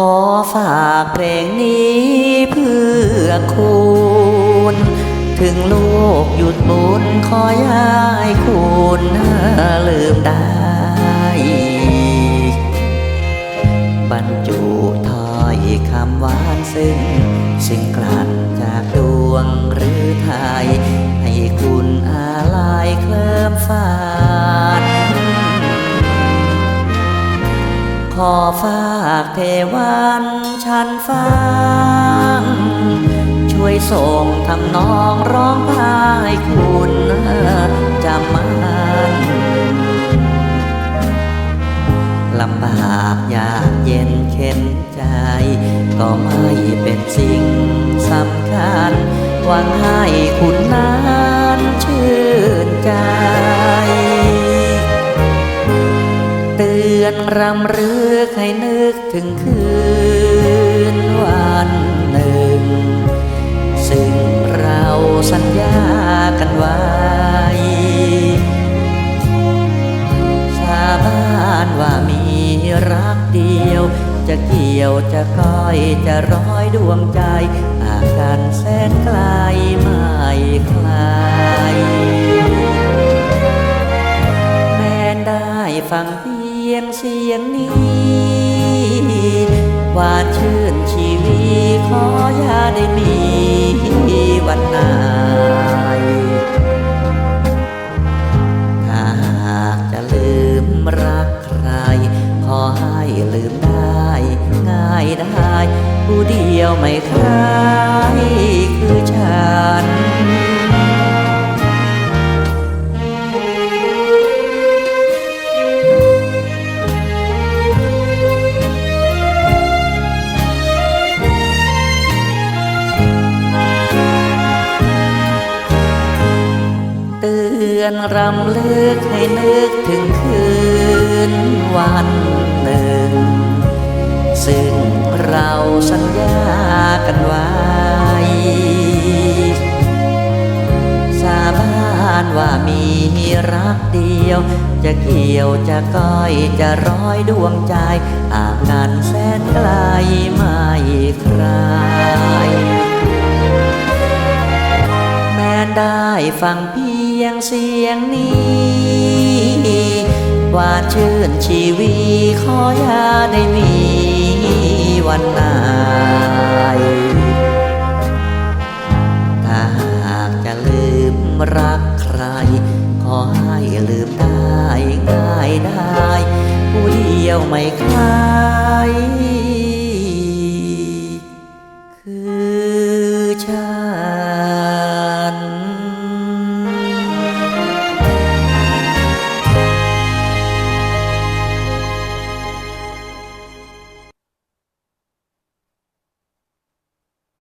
อฝากเพลงนี้เพื่อคุณ ถึงโลกหยุดหมุนขอย้ายคุณลืมได้ บรรจุถ้อยคำหวานซึ้งซึ่งกลั่นจากดวงหรือไทย ให้คุณอาลัยเคลิมฝัน อฝากเทวันฉันฟังช่วยส่งทำนองร้องพายคุณจำมันลำบากยากเย็นเข็นใจ ก็ไม่เป็นสิ่งสำคัญหวังให้คุณนั้นชื่นใจ รำลึกให้นึกถึงคืนวันหนึ่ง ซึ่งเราสัญญากันไว้ สาบานว่ามีรักเดียว จะเกี่ยวจะก้อยจะร้อยดวงใจห่างกันแสนไกลไม่คลายแม้ได้ฟังเพียงเสียงนี้หวานชื่นชีวีขออย่าได้มีวันนถ้าหากจะลืมรักใคร ขอให้ลืมได้ ง่ายได้ ผู้เดียวไม่ใครคือฉัน อนรำลึกให้นึกถึงคืนวันหนึ่ง ซึ่งเราสัญญากันไว้ สาบานว่ามีรักเดียว จะเกี่ยวจะก้อยจะร้อยดวงใจห่างกันแสนไกลไม่ใครแม้ได้ฟังพียง เสียงนี้ หวานชื่นชีวีขออย่าได้มีวันไหนถ้าหากจะลืมรักใคร ขอให้ลืมได้ง่ายได้ ผู้เดียวไม่คลาย